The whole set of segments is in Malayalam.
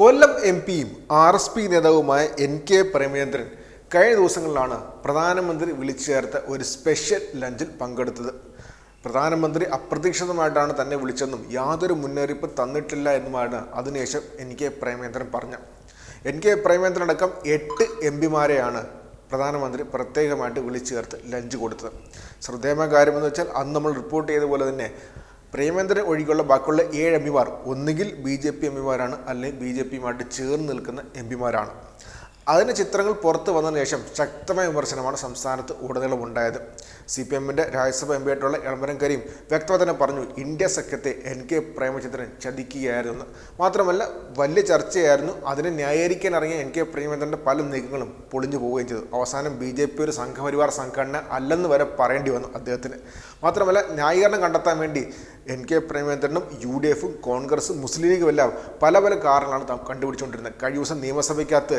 കൊല്ലം എം പിയും ആർ എസ് പി നേതാവുമായ എൻ കെ പ്രേമചന്ദ്രൻ കഴിഞ്ഞ ദിവസങ്ങളിലാണ് പ്രധാനമന്ത്രി വിളിച്ചു ചേർത്ത ഒരു സ്പെഷ്യൽ ലഞ്ചിൽ പങ്കെടുത്തത്. പ്രധാനമന്ത്രി അപ്രതീക്ഷിതമായിട്ടാണ് തന്നെ വിളിച്ചെന്നും യാതൊരു മുന്നറിയിപ്പ് തന്നിട്ടില്ല എന്നുമാണ് അതിനുശേഷം എൻ കെ പ്രേമചന്ദ്രൻ പറഞ്ഞു എൻ കെ പ്രേമചന്ദ്രൻ അടക്കം എട്ട് എം പിമാരെയാണ് പ്രധാനമന്ത്രി പ്രത്യേകമായിട്ട് വിളിച്ചു ചേർത്ത് ലഞ്ച് കൊടുത്തത്. ശ്രദ്ധേയമായ കാര്യമെന്ന് വെച്ചാൽ അന്ന് നമ്മൾ റിപ്പോർട്ട് ചെയ്ത പോലെ തന്നെ പ്രേമേന്ദ്രൻ ഒഴികെയുള്ള ബാക്കിയുള്ള ഏഴ് എം പിമാർ ഒന്നുകിൽ ബി ജെ പി എം പിമാരാണ് അല്ലെങ്കിൽ ബി ജെ പിയുമായിട്ട് ചേർന്ന് നിൽക്കുന്ന എം പിമാരാണ്. അതിന് ചിത്രങ്ങൾ പുറത്തു വന്നതിന് ശേഷം ശക്തമായ വിമർശനമാണ് സംസ്ഥാനത്ത് ഉടനീളം ഉണ്ടായത്. സി പി എമ്മിന്റെ രാജ്യസഭ എം പിയായിട്ടുള്ള എളമരം കരീം വ്യക്തമായി തന്നെ പറഞ്ഞു ഇന്ത്യ സഖ്യത്തെ എൻ കെ പ്രേമചന്ദ്രൻ ചതിക്കുകയായിരുന്നു. മാത്രമല്ല വലിയ ചർച്ചയായിരുന്നു അതിനെ ന്യായീകരിക്കാൻ ഇറങ്ങിയ എൻ കെ പ്രേമചന്ദ്രന്റെ പല നീക്കങ്ങളും പൊളിഞ്ഞു പോവുകയും ചെയ്തു. അവസാനം ബി ജെ പി ഒരു സംഘപരിവാർ സംഘടന അല്ലെന്ന് വരെ പറയേണ്ടി വന്നു അദ്ദേഹത്തിന്. മാത്രമല്ല ന്യായീകരണം കണ്ടെത്താൻ വേണ്ടി എൻ കെ പ്രേമേന്ദ്രനും യു ഡി എഫും കോൺഗ്രസും മുസ്ലിം ലീഗും എല്ലാം പല പല കാരണങ്ങളാണ് താൻ കണ്ടുപിടിച്ചുകൊണ്ടിരുന്നത്. കഴിഞ്ഞ ദിവസം നിയമസഭയ്ക്കകത്ത്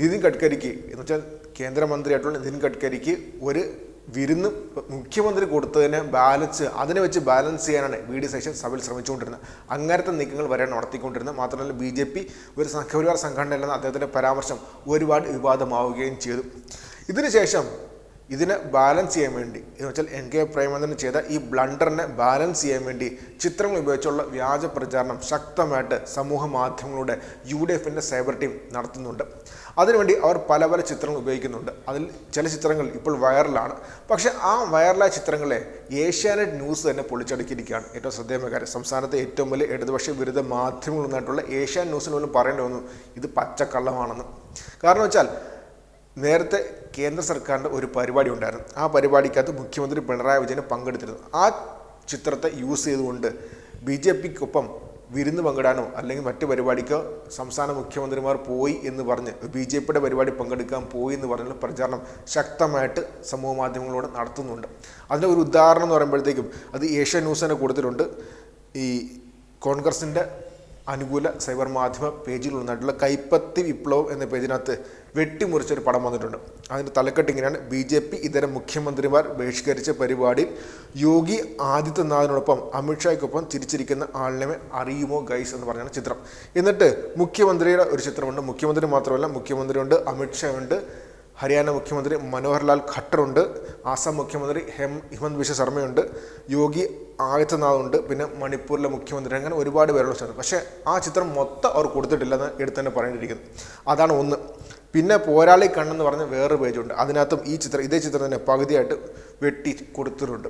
നിതിൻ ഗഡ്കരിക്ക് എന്ന് വെച്ചാൽ കേന്ദ്രമന്ത്രിയായിട്ടുള്ള നിതിൻ ഗഡ്കരിക്ക് ഒരു വിരുന്ന് മുഖ്യമന്ത്രി കൊടുത്തതിനെ ബാലൻസ് അതിനെ വെച്ച് ബാലൻസ് ചെയ്യാനാണ് വി ഡി സതീശൻ സഭയിൽ ശ്രമിച്ചുകൊണ്ടിരുന്നത്. അങ്ങനത്തെ നീക്കങ്ങൾ വരെ നടത്തിക്കൊണ്ടിരുന്നത്. മാത്രമല്ല ബി ജെ പി ഒരു സംഘപരിവാർ സംഘടനയല്ലെന്ന അദ്ദേഹത്തിന്റെ പരാമർശം ഒരുപാട് വിവാദമാവുകയും ചെയ്തു. ഇതിനുശേഷം ഇതിനെ ബാലൻസ് ചെയ്യാൻ വേണ്ടി. എന്ന് വെച്ചാൽ എൻ കെ പ്രേമചന്ദ്രൻ ചെയ്ത ഈ ബ്ലണ്ടറിനെ ബാലൻസ് ചെയ്യാൻ വേണ്ടി ചിത്രങ്ങൾ ഉപയോഗിച്ചുള്ള വ്യാജ പ്രചാരണം ശക്തമായിട്ട് സമൂഹ മാധ്യമങ്ങളുടെ യു ഡി എഫിന്റെ സൈബർ ടീം നടത്തുന്നുണ്ട്. അതിനുവേണ്ടി അവർ പല പല ചിത്രങ്ങൾ ഉപയോഗിക്കുന്നുണ്ട്. അതിൽ ചില ചിത്രങ്ങൾ ഇപ്പോൾ വൈറലാണ് പക്ഷേ ആ വൈറലായ ചിത്രങ്ങളെ ഏഷ്യാനെറ്റ് ന്യൂസ് തന്നെ പൊളിച്ചടുക്കിയിരിക്കുകയാണ്. ഏറ്റവും ശ്രദ്ധേയമായ കാര്യം. സംസ്ഥാനത്തെ ഏറ്റവും വലിയ ഇടതുപക്ഷ വിരുദ്ധ മാധ്യമങ്ങളൊന്നായിട്ടുള്ള ഏഷ്യാനെറ്റ് ന്യൂസിന് പോലും പറയേണ്ടി വന്നു. ഇത് പച്ചക്കള്ളമാണെന്ന്. കാരണം വെച്ചാൽ നേരത്തെ കേന്ദ്ര സർക്കാരിന്റെ ഒരു പരിപാടി ഉണ്ടായിരുന്നു. ആ പരിപാടിക്കകത്ത് മുഖ്യമന്ത്രി പിണറായി വിജയൻ പങ്കെടുത്തിരുന്നു. ആ ചിത്രത്തെ യൂസ് ചെയ്തുകൊണ്ട് ബി ജെ പിക്കൊപ്പം വിരുന്ന് പങ്കിടാനോ അല്ലെങ്കിൽ മറ്റു പരിപാടിക്കോ സംസ്ഥാന മുഖ്യമന്ത്രിമാർ പോയി എന്ന് പറഞ്ഞ് ബി ജെ പിയുടെ പരിപാടി പങ്കെടുക്കാൻ പോയി എന്ന് പറഞ്ഞുള്ള പ്രചാരണം ശക്തമായിട്ട് സമൂഹ മാധ്യമങ്ങളോട് നടത്തുന്നുണ്ട്. അതിന്റെ ഒരു ഉദാഹരണം എന്ന് പറയുമ്പോഴത്തേക്കും അത് ഏഷ്യ ന്യൂസ് തന്നെ കൊടുത്തിട്ടുണ്ട്. ഈ കോൺഗ്രസിന്റെ അനുകൂല സൈബർ മാധ്യമ പേജിൽ ഉള്ളതായിട്ടുള്ള കൈപ്പത്തി വിപ്ലവം എന്ന പേജിനകത്ത് വെട്ടിമുറിച്ചൊരു പടം വന്നിട്ടുണ്ട്. അതിന്റെ തലക്കെട്ട് ഇങ്ങനെയാണ്. ബി ജെ പി ഇതര മുഖ്യമന്ത്രിമാർ ബഹിഷ്കരിച്ച പരിപാടി യോഗി ആദിത്യനാഥിനോടൊപ്പം അമിത്ഷായ്ക്കൊപ്പം തിരിച്ചിരിക്കുന്ന ആളിനെ അറിയുമോ ഗൈസ് എന്ന് പറഞ്ഞാണ് ചിത്രം. എന്നിട്ട് മുഖ്യമന്ത്രിയുടെ ഒരു ചിത്രമുണ്ട്. മുഖ്യമന്ത്രി മാത്രമല്ല മുഖ്യമന്ത്രിയുണ്ട് അമിത്ഷാ ഉണ്ട് ഹരിയാന മുഖ്യമന്ത്രി മനോഹർലാൽ ഖട്ടറുണ്ട് ആസാം മുഖ്യമന്ത്രി ഹെം ഹിമന്ത് ബിശ്വ ശർമ്മയുണ്ട് യോഗി ആദിത്യനാഥ് ഉണ്ട് പിന്നെ മണിപ്പൂരിലെ മുഖ്യമന്ത്രി അങ്ങനെ ഒരുപാട് പേരുള്ള ചിത്രം പക്ഷേ ആ ചിത്രം മൊത്തം അവർ കൊടുത്തിട്ടില്ലെന്ന് എടുത്ത് തന്നെ പറഞ്ഞിരിക്കുന്നത് അതാണ് ഒന്ന്. പിന്നെ പോരാളി കണ്ണെന്ന് പറഞ്ഞ വേറൊരു പേജുണ്ട്. അതിനകത്തും ഈ ചിത്രം ഇതേ ചിത്രം തന്നെ പകുതിയായിട്ട് വെട്ടി കൊടുത്തിട്ടുണ്ട്.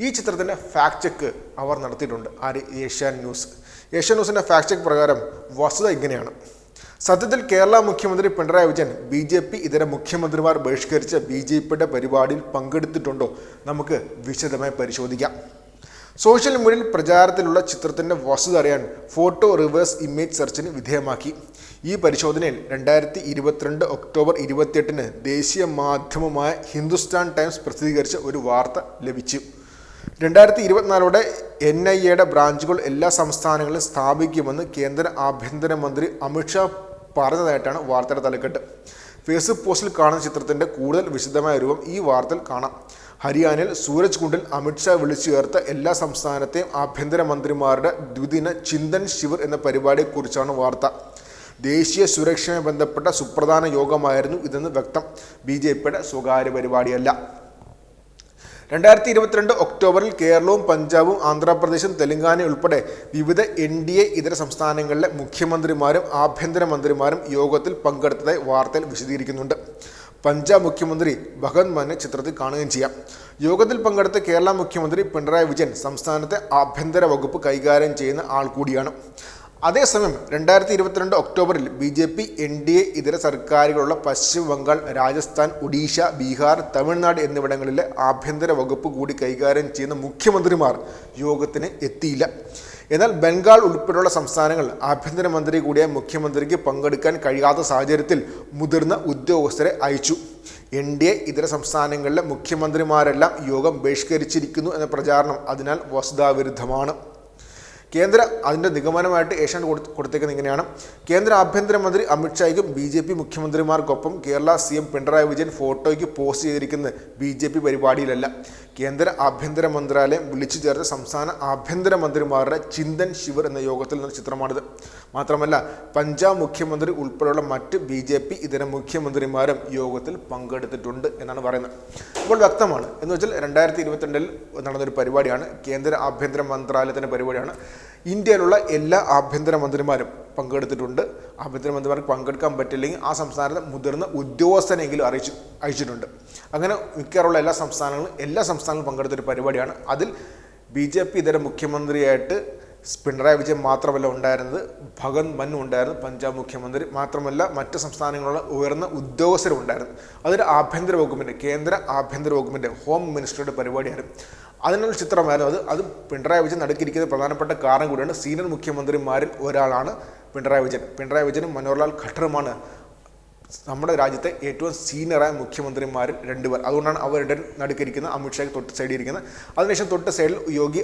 ഈ ചിത്രത്തിന്റെ ഫാക്ട് ചെക്ക് അവർ നടത്തിയിട്ടുണ്ട്. ആര്? Asian news. ഏഷ്യൻ ന്യൂസിന്റെ ഫാക്ട് ചെക്ക് പ്രകാരം വസ്തുത ഇങ്ങനെയാണ്. സത്യത്തിൽ കേരള മുഖ്യമന്ത്രി Pinarayi Vijayan B J P ഇതര മുഖ്യമന്ത്രിമാർ ബഹിഷ്കരിച്ച ബി ജെ പിയുടെ പരിപാടിയിൽ പങ്കെടുത്തിട്ടുണ്ടോ? നമുക്ക് വിശദമായി പരിശോധിക്കാം. സോഷ്യൽ മീഡിയയിൽ പ്രചാരത്തിലുള്ള ചിത്രത്തിന്റെ വസ്തുത അറിയാൻ ഫോട്ടോ റിവേഴ്സ് ഇമേജ് സെർച്ചിന് വിധേയമാക്കി. ഈ പരിശോധനയിൽ രണ്ടായിരത്തി ഇരുപത്തിരണ്ട് ഒക്ടോബർ ഇരുപത്തിയെട്ടിന് ദേശീയ മാധ്യമമായ ഹിന്ദുസ്ഥാൻ ടൈംസ് പ്രസിദ്ധീകരിച്ച ഒരു വാർത്ത ലഭിച്ചു. രണ്ടായിരത്തി ഇരുപത്തിനാലോടെ എൻ ഐ എയുടെ ബ്രാഞ്ചുകൾ എല്ലാ സംസ്ഥാനങ്ങളിലും സ്ഥാപിക്കുമെന്ന് കേന്ദ്ര ആഭ്യന്തരമന്ത്രി അമിത്ഷാ പറഞ്ഞതായിട്ടാണ് വാർത്തയുടെ തലക്കെട്ട്. ഫേസ്ബുക്ക് പോസ്റ്റിൽ കാണുന്ന ചിത്രത്തിന്റെ കൂടുതൽ വിശദമായ രൂപം ഈ വാർത്തയിൽ കാണാം. ഹരിയാനയിൽ സൂരജ് കുണ്ടിൽ അമിത്ഷാ വിളിച്ചു ചേർത്ത എല്ലാ സംസ്ഥാനത്തെയും ആഭ്യന്തരമന്ത്രിമാരുടെ ദ്വിദിന ചിന്തൻ ശിവർ എന്ന പരിപാടിയെക്കുറിച്ചാണ് വാർത്ത. ദേശീയ സുരക്ഷയുമായി ബന്ധപ്പെട്ട സുപ്രധാന യോഗമായിരുന്നു ഇതെന്ന് വ്യക്തം. ബി ജെ പിയുടെ സ്വകാര്യ പരിപാടിയല്ല. രണ്ടായിരത്തി ഇരുപത്തിരണ്ട് ഒക്ടോബറിൽ കേരളവും പഞ്ചാബും ആന്ധ്രാപ്രദേശും തെലങ്കാന ഉൾപ്പെടെ വിവിധ എൻ ഡി എ ഇതര സംസ്ഥാനങ്ങളിലെ മുഖ്യമന്ത്രിമാരും ആഭ്യന്തരമന്ത്രിമാരും യോഗത്തിൽ പങ്കെടുത്തതായി വാർത്തയിൽ വിശദീകരിക്കുന്നുണ്ട്. പഞ്ചാബ് മുഖ്യമന്ത്രി ഭഗത് മാനെ ചിത്രത്തിൽ കാണുകയും ചെയ്യാം. യോഗത്തിൽ പങ്കെടുത്ത കേരള മുഖ്യമന്ത്രി പിണറായി വിജയൻ സംസ്ഥാനത്തെ ആഭ്യന്തര വകുപ്പ് കൈകാര്യം ചെയ്യുന്ന ആൾ കൂടിയാണ്. അതേസമയം രണ്ടായിരത്തി ഇരുപത്തിരണ്ട് ഒക്ടോബറിൽ B J P N D A ഇതര സർക്കാരുകളുള്ള പശ്ചിമ ബംഗാൾ രാജസ്ഥാൻ ഒഡീഷ ബീഹാർ തമിഴ്നാട് എന്നിവിടങ്ങളിലെ ആഭ്യന്തര വകുപ്പ് കൂടി കൈകാര്യം ചെയ്യുന്ന മുഖ്യമന്ത്രിമാർ യോഗത്തിന് എത്തിയില്ല. എന്നാൽ ബംഗാൾ ഉൾപ്പെടെയുള്ള സംസ്ഥാനങ്ങൾ ആഭ്യന്തരമന്ത്രി കൂടിയ മുഖ്യമന്ത്രിക്ക് പങ്കെടുക്കാൻ കഴിയാത്ത സാഹചര്യത്തിൽ മുതിർന്ന ഉദ്യോഗസ്ഥരെ അയച്ചു. എൻ ഡി എ ഇതര സംസ്ഥാനങ്ങളിലെ മുഖ്യമന്ത്രിമാരെല്ലാം യോഗം ബഹിഷ്കരിച്ചിരിക്കുന്നു എന്ന പ്രചാരണം അതിനാൽ വസ്തുതാവിരുദ്ധമാണ്. കേന്ദ്ര അതിന്റെ നിഗമനമായിട്ട് ഏഷ്യാനെറ്റ് കൊടു കൊടുത്തേക്കുന്നത് ഇങ്ങനെയാണ്. കേന്ദ്ര ആഭ്യന്തരമന്ത്രി അമിത്ഷായ്ക്കും ബി ജെ പി മുഖ്യമന്ത്രിമാർക്കൊപ്പം കേരള സി എം പിണറായി വിജയൻ ഫോട്ടോയ്ക്ക് പോസ്റ്റ് ചെയ്തിരിക്കുന്നത് ബി ജെ പി പരിപാടിയിലല്ല. കേന്ദ്ര ആഭ്യന്തര മന്ത്രാലയം വിളിച്ചു ചേർത്ത സംസ്ഥാന ആഭ്യന്തര മന്ത്രിമാരുടെ ചിന്തൻ ശിവർ എന്ന യോഗത്തിൽ നിന്ന ചിത്രമാണിത്. മാത്രമല്ല പഞ്ചാബ് മുഖ്യമന്ത്രി ഉൾപ്പെടെയുള്ള മറ്റ് ബി ജെ പി ഇതര മുഖ്യമന്ത്രിമാരും യോഗത്തിൽ പങ്കെടുത്തിട്ടുണ്ട് എന്നാണ് പറയുന്നത്. അപ്പോൾ വ്യക്തമാണ്. എന്ന് വെച്ചാൽ രണ്ടായിരത്തി ഇരുപത്തിരണ്ടിൽ നടന്നൊരു പരിപാടിയാണ് കേന്ദ്ര ആഭ്യന്തര മന്ത്രാലയത്തിന്റെ പരിപാടിയാണ്. ഇന്ത്യയിലുള്ള എല്ലാ ആഭ്യന്തര മന്ത്രിമാരും പങ്കെടുത്തിട്ടുണ്ട്. ആഭ്യന്തര മന്ത്രിമാർക്ക് പങ്കെടുക്കാൻ പറ്റില്ലെങ്കിൽ ആ സംസ്ഥാനത്തെ മുതിർന്ന ഉദ്യോഗസ്ഥനെങ്കിലും അറിയിച്ചു അയച്ചിട്ടുണ്ട്. അങ്ങനെ മിക്കവാറുള്ള എല്ലാ സംസ്ഥാനങ്ങളും എല്ലാ സംസ്ഥാനങ്ങളും പങ്കെടുത്തൊരു പരിപാടിയാണ്. അതിൽ ബി ജെ പി ഇതര മുഖ്യമന്ത്രിയായിട്ട് പിണറായി വിജയൻ മാത്രമല്ല ഉണ്ടായിരുന്നത്. ഭഗത് മൻ ഉണ്ടായിരുന്നു പഞ്ചാബ് മുഖ്യമന്ത്രി മാത്രമല്ല മറ്റ് സംസ്ഥാനങ്ങളിലുള്ള ഉയർന്ന ഉദ്യോഗസ്ഥരും ഉണ്ടായിരുന്നു. അതൊരു ആഭ്യന്തര വകുപ്പിന്റെ കേന്ദ്ര ആഭ്യന്തര വകുപ്പിന്റെ ഹോം മിനിസ്റ്ററുടെ പരിപാടിയായിരുന്നു. അതിനുള്ള ചിത്രമായിരുന്നു അത്. അത് പിണറായി വിജയൻ നടുക്കിരിക്കുന്ന പ്രധാനപ്പെട്ട കാരണം കൂടിയാണ് സീനിയർ മുഖ്യമന്ത്രിമാരിൽ ഒരാളാണ് പിണറായി വിജയൻ. പിണറായി വിജയനും മനോഹർലാൽ ഖട്ടറുമാണ് നമ്മുടെ രാജ്യത്തെ ഏറ്റവും സീനിയറായ മുഖ്യമന്ത്രിമാരിൽ രണ്ടുപേർ. അതുകൊണ്ടാണ് അവർ അവരുടെ നടുക്കിരിക്കുന്ന അമിത്ഷായ്ക്ക് തൊട്ട് സൈഡിൽ ഇരിക്കുന്നത്. അതിനുശേഷം തൊട്ട് സൈഡിൽ യോഗി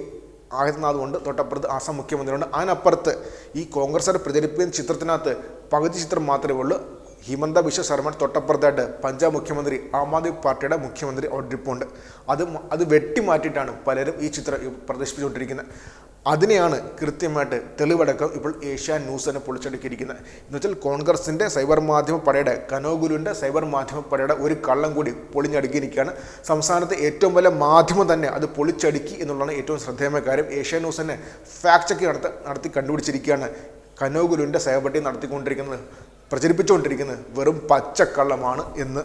ആദിത്യനാഥ് ഉണ്ട് തൊട്ടപ്പുറത്ത് ആസാം മുഖ്യമന്ത്രിയുണ്ട്. അതിനപ്പുറത്ത് ഈ കോൺഗ്രസ്സുകാർ പ്രചരിപ്പിക്കുന്ന ചിത്രത്തിനകത്ത് പകുതി ചിത്രം മാത്രമേ ഉള്ളൂ. ഹിമന്ത ബിശ്വ ശർമ്മ തൊട്ടപ്പുറത്തായിട്ട് പഞ്ചാബ് മുഖ്യമന്ത്രി ആം ആദ്മി പാർട്ടിയുടെ മുഖ്യമന്ത്രി ഒരിപ്പുണ്ട് അത് അത് വെട്ടിമാറ്റിയിട്ടാണ് പലരും ഈ ചിത്രം പ്രദർശിപ്പിച്ചുകൊണ്ടിരിക്കുന്നത്. അതിനെയാണ് കൃത്യമായിട്ട് തെളിവടക്കം ഇപ്പോൾ ഏഷ്യ ന്യൂസ് തന്നെ പൊളിച്ചെടുക്കിയിരിക്കുന്നത്. എന്ന് വെച്ചാൽ കോൺഗ്രസിന്റെ സൈബർ മാധ്യമ പടയുടെ കനോഗുലുവിന്റെ സൈബർ മാധ്യമ പടയുടെ ഒരു കള്ളം കൂടി പൊളിഞ്ഞടുക്കിയിരിക്കുകയാണ്. സംസ്ഥാനത്തെ ഏറ്റവും വലിയ മാധ്യമം തന്നെ അത് പൊളിച്ചടുക്കി എന്നുള്ളതാണ് ഏറ്റവും ശ്രദ്ധേയമായ കാര്യം. ഏഷ്യ ന്യൂസ് തന്നെ ഫാക്ട് ചെക്ക് നടത്തി നടത്തി കണ്ടുപിടിച്ചിരിക്കുകയാണ് കനോഗുലുവിന്റെ സൈബർ ടീം നടത്തിക്കൊണ്ടിരിക്കുന്നത് പ്രചരിപ്പിച്ചുകൊണ്ടിരിക്കുന്നത് വെറും പച്ചക്കള്ളമാണ് എന്ന്.